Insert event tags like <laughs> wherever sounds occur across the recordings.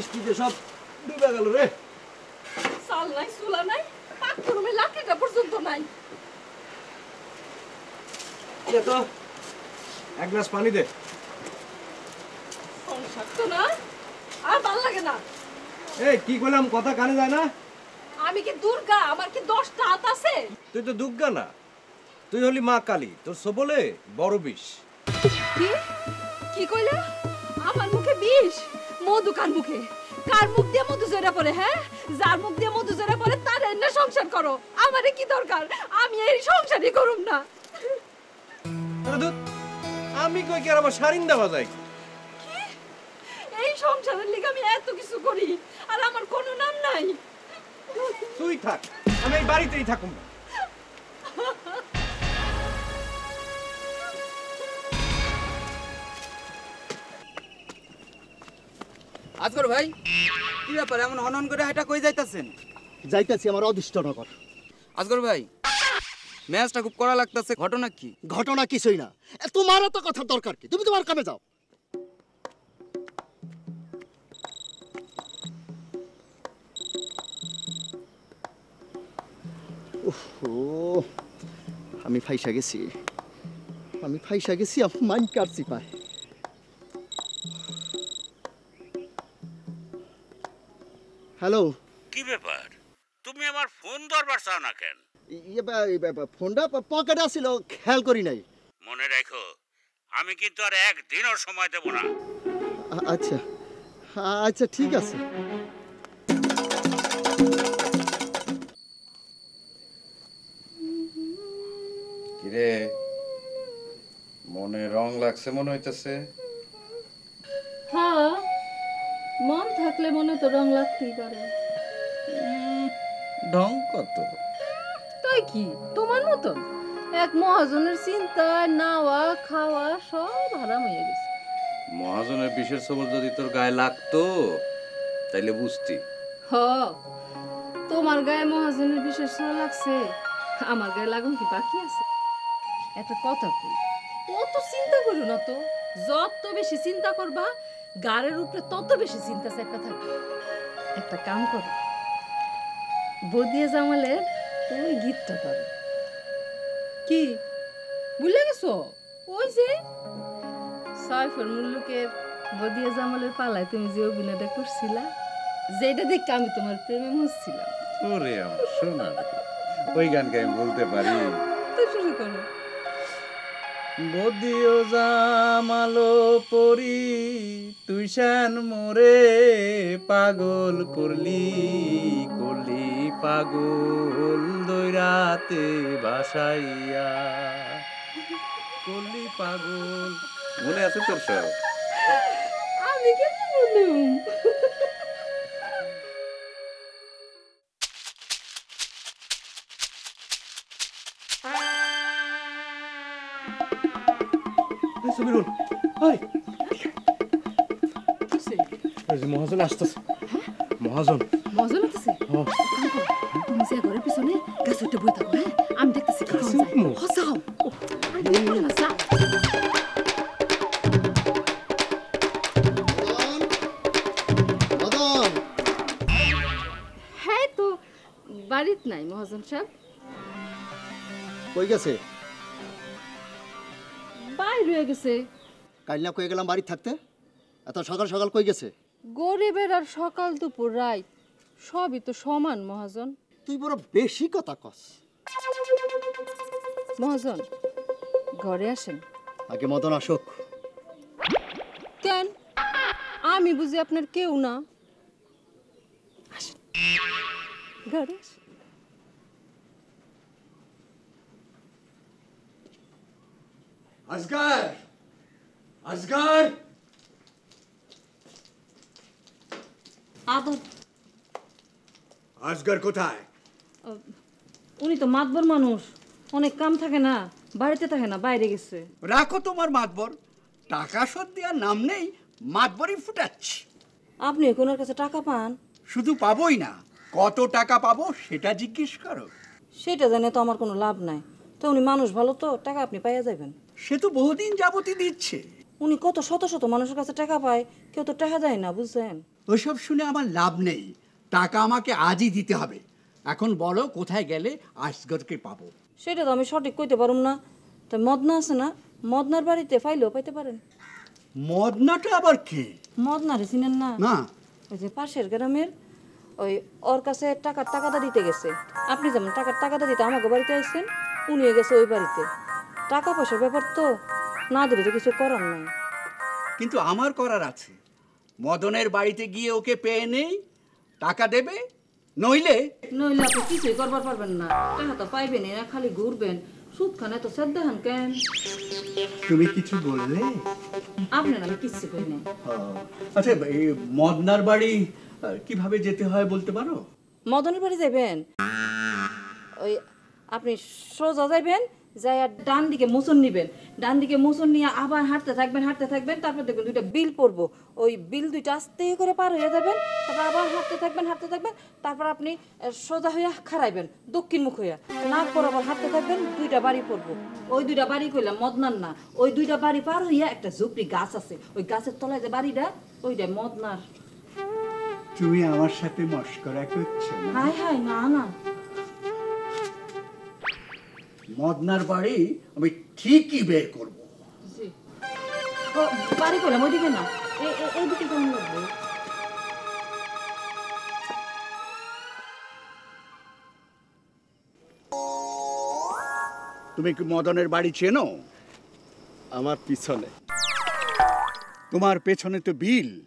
বৃষ্টিতে সব ডুবে গেল রে। চাল নাই চুলা নাই লাঠিটা পর্যন্ত নাই। এ তো এক গ্লাস পানি দে। সংসার তো না আর ভালো লাগে না। এই কি করলাম কথা কানে যায় না? আমি কি দুর্গা? আমার কি দশটা হাত আছে? তুই তো দুর্গা না। তুই হলি মা কালী তোর সবলে বড় বিষ। কি? কি কইলে? আমার মুখে বিষ মধু কার মুখে? কার মুখ দিয়ে মধু জোরে পড়ে হ্যাঁ? যার মুখ দিয়ে মধু জোরে পড়ে তার এনে সংসার করো। আমারে কি দরকার? আমি এই সংসারই করুম না। আমি কই কি আর আমার সারিন দেওয়া যায় এই সংসারের লিগে আমি এত কিছু করি আর আমার কোনো নাম নাই। তুই থাক আমি এই বাড়িতেই থাকুম। না আজগর ভাই কি ব্যাপার? এমন হনন করে হাইটা কই যাইতাছেন? যাইতেছি আমার অদৃষ্ট নগর। আজগর ভাই ম্যাচটা খুব করা লাগতাছে ঘটনা কি? ঘটনা কিছুই না। তোমার এত কথা দরকার কি? তুমি তোমার কামে যাও। আমি ফাইসা গেছি। আমি ফাইসা গেছি মাইন্ড কাটছি পায় হ্যালো। কি ব্যাপার? তুমি আমার ফোন ধরবার চাও না কেন? ইয়ে বা- ফোনটা পকেটে আসছিল খেয়াল করি নাই। মনে রাখো আমি কিন্তু আর একদিনও সময় দেব না। আচ্ছা। আচ্ছা ঠিক আছে। কিরে? মনে রং লাগছে মনে হইতেছে। মন থাকলে মনে তো রং লাগতেই পারে। ঢং কত? তাই কি? তোমার মতন? এক মহাজনের চিন্তায় নাওয়া খাওয়া সব হারাম হয়ে গেছে। মহাজনের বিশের খবর যদি তোর গায়ে লাগতো তাইলে বুঝতি। হ তোমার গায়ে মহাজনের বিশেষ ছোঁয়া লাগছে আমার গায়ে লাগুন কি বাকি আছে? একটা কথা কই অত চিন্তা করো না তো। যত বেশি চিন্তা করবা গাড়ের উপরে তত বেশি চিন্তা চেপে থাকবে একটা কাম করো। বদিয়া জামালের ওই গীতটা করো কি? ভুলে গেছো? ওই যে। সাইফুল মুল্লুকের বদিয়া জামালের পালায় তুমি যে অভিনয়টা করছিলা যেটা দেখে আমি তোমার প্রেমে মরছিলাম। ওরে আমার শোনা ওই গানকে আমি বলতে পারি। তো শুরু করো। বদিও জামালো পরি তুই শান মোরে পাগল করলি করলি পাগল দৈরাতে বাসাইয়া। করলি পাগল। মনে আছে তোর সব? আমি কেন মহাজন আসতেছে। মহাজন। হ্যাঁ। কাম করো, তুমি যে ঘরের পিছনে গাছ উঠে বই থাকো হ্যাঁ? আমি দেখতেছি কি হসাও হ্যাঁ তো বাড়িত নাই মহাজন সাহেব। কই গেছে? বাইর হয়ে গেছে। কাল না কই গেলাম বাড়ি থাকতে? এত সকাল সকাল কই গেছে? গরিবের আর সকাল দুপুর রাত সবই তো সমান মহাজন। তুই বড় বেশি কথা কস। মহাজন ঘরে আসেন। আগে মদন আসুক। কেন? আমি বুঝি আপনার কেউ না। আসেন। ঘরে আসেন। আজগার! আদর। আজগার কোথায়? উনি তো মাতবর মানুষ। অনেক কাম থাকে না বাড়িতে থাকে না বাইরে গেছে। রাখো তোমার মাতবর। টাকা শোধ দেওয়ার নাম নেই মাতবরই ফুটাচ্ছি। আপনি ওনার কাছে টাকা পান? শুধু পাবোই না কত টাকা পাবো সেটা জিজ্ঞেস করো। সেটা জানে তো আমার কোনো লাভ নাই। তো উনি মানুষ ভালো তো টাকা আপনি পাইয়া যাবেন সে তো বহুদিন যাবতই দিচ্ছে। উনি কত শত শত মানুষের কাছে টাকা পায় কেউ তো টাকা দেয় না বুঝছেন? ওসব শুনে আমার লাভ নেই। টাকা আমাকে আজই দিতে হবে। এখন বলো কোথায় গেলে আসগরকে পাবো? সেটা তো আমি সঠিক কইতে পারুম না। তো মদনা আছে না? মদনার বাড়িতে ফাইলেও পাইতে পারেন। মদনাটা আবার কি? মদনারে চিনেন না? না। ওই যে পাশের গ্রামের ওই ওর কাছে টাকার টাকাটা দিতে গেছে। আপনি যেমন টাকার টাকাটা দিতে আমাকে বাড়িতে আসছেন উনিও গেছে ওই বাড়িতে। টাকা পয়সার ব্যাপার তো। না দিলে তো কিছু করার নাই। কিন্তু আমার করার আছে। মদনের বাড়িতে গিয়ে ওকে পেয়ে নেই টাকা দেবে নইলে নইলে আপনি কিছুই করবার পারবেন না। টাকা তো পাইবেন না খালি ঘুরবেন। সুদ খানে তো সেদ্ধ হান কেন? তুমি কিছু বললে? আপনার আমি কিচ্ছু কই না আচ্ছা এই মদনার বাড়ি কীভাবে যেতে হয় বলতে পারো? মদনের বাড়ি যাবেন ওই আপনি সোজা যাইবেন? যাই আর ডান দিকে মোচন নিবেন। ডান দিকে মোচন নিয়ে আবার হাঁটতে থাকবেন হাঁটতে থাকবেন তারপর দেখবেন দুইটা বিল পড়ব। ওই বিল দুইটা আস্তে করে পার হয়ে যাবেন তারপর আবার হাঁটতে থাকবেন হাঁটতে থাকবেন তারপর আপনি সোজা হইয়া খারাইবেন দক্ষিণ মুখ হইয়া। নাক বরাবর হাঁটতে থাকবেন দুইটা বাড়ি পড়ব। ওই দুইটা বাড়ি কইলাম মদনার না ওই দুইটা বাড়ি পার হইয়া একটা ঝুপড়ি গাছ আছে। ওই গাছের তলায় যে বাড়িটা ওইটা মদনার। তুমি আমার সাথে মস্করা করছ না? হাই হাই না না। মদনার বাড়ি আমি ঠিকই বের করব। বাড়ি করলাম ওইদিকে না। এ- এ- এইদিকে কেমন লাগবে? তুমি কি মদনের বাড়ি চেনো? আমার পিছনে। তোমার পেছনে তো বিল।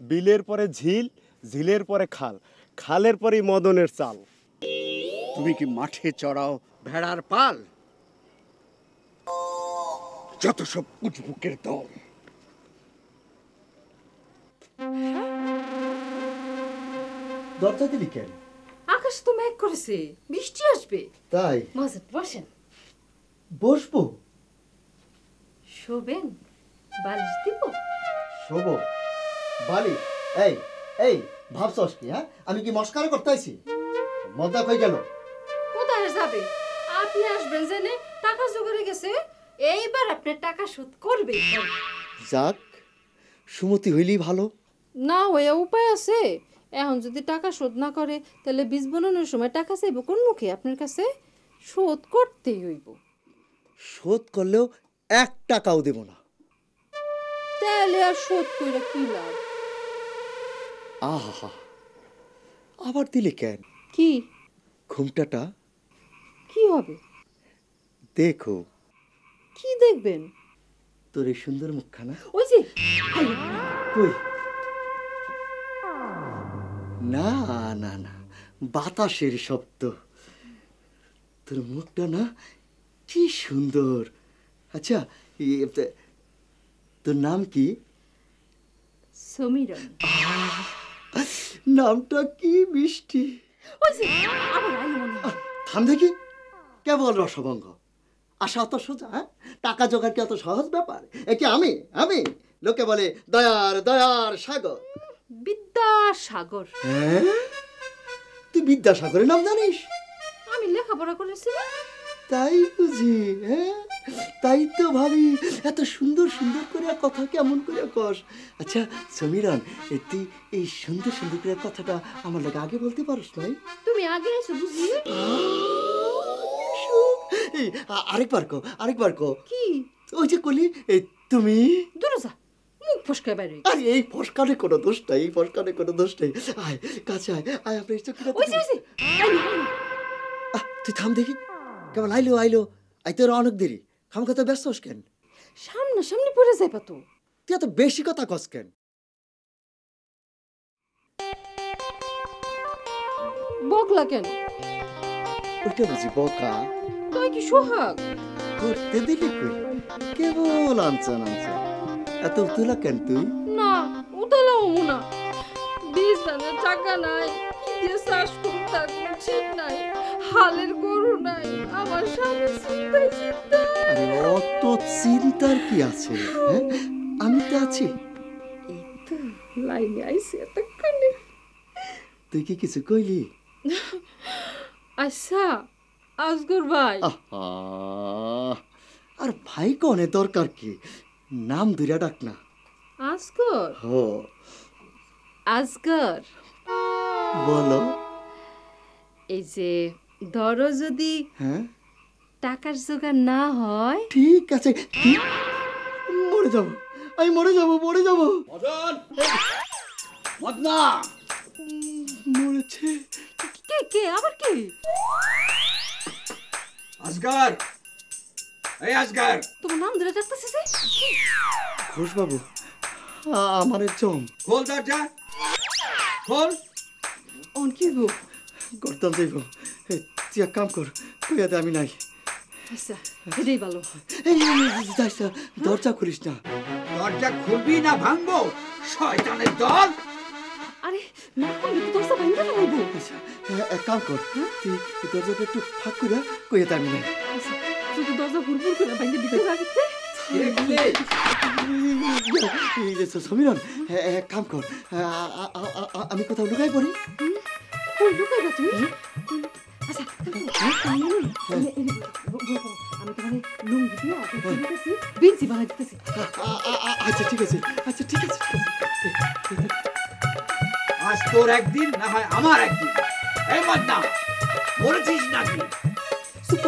বিলের পরে ঝিল ঝিলের পরে খাল। খালের পরেই মদনের চাল। তুমি কি মাঠে চড়াও ভেড়ার পাল। যত সব উজবুকের দল। দরজা দিলি কেন আকাশ তো মেঘ করেছে বৃষ্টি আসবে। তাই? মহাজন বসেন। বসবো? শোবেন বালিশ দিব। শোভ বালি এই এই ভাবছস কি হ্যাঁ? আমি কি মস্কার করতেছি মদা কই গেল? কোথায় যাবে? আপনি আসবেন জেনে? টাকা জোগাড়ে গেছে। এইবার আপনি টাকা শোধ করবে যাক সুমতি হইলেই ভালো। না হয়ে উপায় আছে। এখন যদি টাকা শোধ না করে তাহলে বীজ বানানোর সময় টাকা চাইব কোন মুখে? আপনার কাছে শোধ করতেই হইব। শোধ করলেও এক টাকাও দেব না। তাহলে আর শোধ কইরা কি লাভ? আহা। আবার দিলে কেন? কি? ঘুমটাটা কি হবে? দেখো। কি দেখবেন? তোর এই সুন্দর মুখখানা। ওই যে। কই? না না না। বাতাসের শব্দ। তোর মুখটা না কি সুন্দর। আচ্ছা তোর নাম কি? সমীরন নামটা কি মিষ্টি। থাম দেখি। কেবল রসভঙ্গ। আশা অত সোজা হ্যাঁ? টাকা জোগাড় কি অত সহজ ব্যাপার? এ কি আমি? আমি? লোকে বলে দয়ার দয়ার সাগর। বিদ্যাসাগর। হ্যাঁ? তুই বিদ্যাসাগরের নাম জানিস? আমি লেখাপড়া করেছি। তাই বুঝি হ্যাঁ? তাই তো ভাবি এত সুন্দর সুন্দর করে কথা কেমন করে কস। আচ্ছা সমীরন তুই এই সুন্দর সুন্দর করে কথাটা আমার লাগে আগে বলতে পারিস নাই? তুমি আগে এসে বুঝি। আরেকবার কো আরেকবার কো কি? ওই যে কলি তুমি? দূরে যা মুখ ফসকায় বাইরে। আরে এই ফসকানে কোনো দোষ নাই এই ফসকানে কোনো দোষ নেই। আয় কাছে আয় আয় আমরা একটু কিনা ওই যে ওই যে। তুই থাম দেখি। কেমন আইলো আইলো। আই তোর অনেক দেরি। খামখা তো ব্যস্ত হোস কেন? সামনা সামনে পড়ে যাইবা তো। তুই এত বেশি কথা কস কেন? বকলা কেন? ওইটা বুঝি বকা। তুই কি সোহাগ? করতে দিলি কই? কেবল আনচান আনচান। এত তুলা কেন তুই? না উতলাও না। বীজ দানের টাকা নাই দিয়ে চাষ করুন ঠিক নাই। হালের গরু নাই আমার স্বামী চিন্তায় চিন্তা আরে অত চিন্তার কি আছে হ্যাঁ? আমি তো আছি। এই তো লাইনে আইসি এতক্ষণে। তুই কি কিছু কইলি? আচ্ছা আজগর ভাই। আর ভাই কনে দরকার কি? নাম ধরে ডাক না। আজগর? হো। আজগর। বলো। এই যে ধরো যদি হ্যাঁ? টাকার জোগাড় না হয়। ঠিক আছে। মরে যাব। আমি মরে যাব মরে যাব। মদন! মদনা! মরেছে। কে কে আবার কে? আজগার। এই আজগার। তোমার নাম ধরে ডাকতেছে যে? ঘোষ বাবু আমার জম খোল দরজা। খোল। অন কি গো? করতাম যাইব এই, তুই এক কাম কর কইয়া দে আমি নাই। আচ্ছা এটাই ভালো। দরজা খুলিস না। দরজা খুলবি না ভাঙবো? শয়তানের দল? আরে না করলে তো দশটা ভাঙতে ফেলাইবো। আচ্ছা, এক কাম কর তুই এই দরজাটা একটু ফাঁক করিয়া কইয়া আমি নাই আচ্ছা শুধু দরজা ভুরভুর করে ভাঙতে দিতে রাখতে এই যে সমীরন এ- এক কাম কর আমি কোথাও লুকাই পড়ি। কই লুকাইবা তুমি? আচ্ছা আমি তোমার লুঙ্গি দিয়া বিনসি বানাই দিতেছি। আচ্ছা ঠিক আছে আচ্ছা ঠিক আছে। আজ তোর একদিন না হয় আমার একদিন। এই মদনা মরেছিস নাকি? চুপ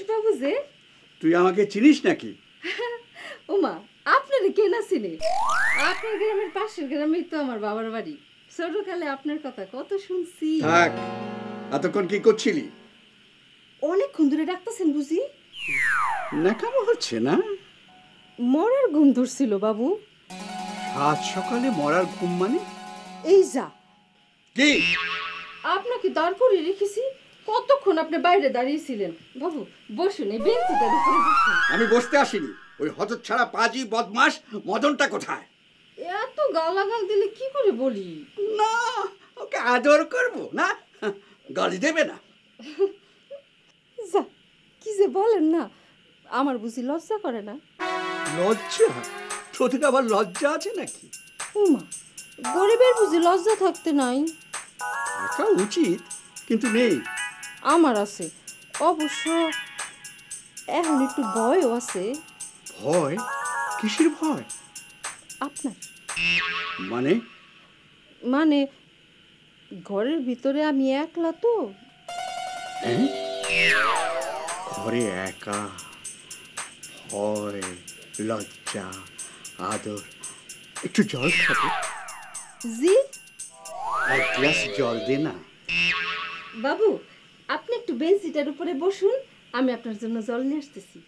করে যে তুই আমাকে চিনিস নাকি? <laughs> ওমা আপনার কে না চিনে? আপনার গ্রামের পাশের গ্রামেই তো আমার বাবার বাড়ি। ছোটকালে আপনার কথা কত শুনছি। থাক এতক্ষণ কি করছিলি? অনেকক্ষণ ধরে ডাকতেছেন বুঝি? নেকামো হচ্ছে না? মরার ঘুম ধরছিল বাবু। আজ সকালে মরার ঘুম মানে? এই যা। কি? আপনাকে দাঁড় করে রেখেছি কতক্ষণ আপনি বাইরে দাঁড়িয়েছিলেন? বাবু বসুন এই বেঞ্চিটার উপরে বসুন। আমি বসতে আসিনি। ওই হজর ছাড়া পাজি বদমাস মদনটা কোথায়? এত গালাগাল দিলে কি করে বলি? না ওকে আদর করব না? গালি দেবে না। যা কি যে বলেন না আমার বুঝি লজ্জা করে না। লজ্জা? তোদের আবার লজ্জা আছে নাকি? উমা গরিবের বুঝি লজ্জা থাকতে নাই। থাকা উচিত কিন্তু নেই। আমার আছে। অবশ্য এখন একটু ভয়ও আছে। ভয়? কিসের ভয়? আপনার? মানে? মানে ঘরের ভিতরে আমি একলা তো? ঘরে একা? ভয় লজ্জা আদর। একটু জল খাবে? জি? এক গ্লাস জল দে না। বাবু আপনি একটু বেঞ্চিটার উপরে বসুন আমি আপনার জন্য জল নিয়ে আসতেছি।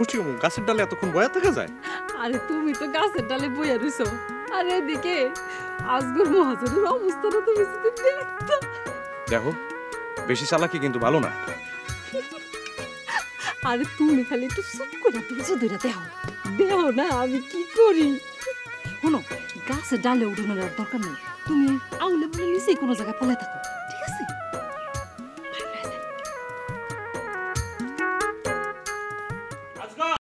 খুশি হমু? গাছের ডালে এতক্ষণ বয়া থাকা যায়? আরে তুমি তো গাছের ডালে বইয়া রইছো। আর এদিকে আজগর মহাজনের অবস্থাটা তুমি যদি দেখতো দেখো বেশি চালাকি কিন্তু ভালো না। আরে তুমি খালি একটু চুপ করে পেঁচো ধরে দেও দেও না আমি কি করি? শোনো গাছের ডালে উঠানোর আর দরকার নেই। তুমি আউলে বলে নিচেই কোনো জায়গায় পলাই থাকো।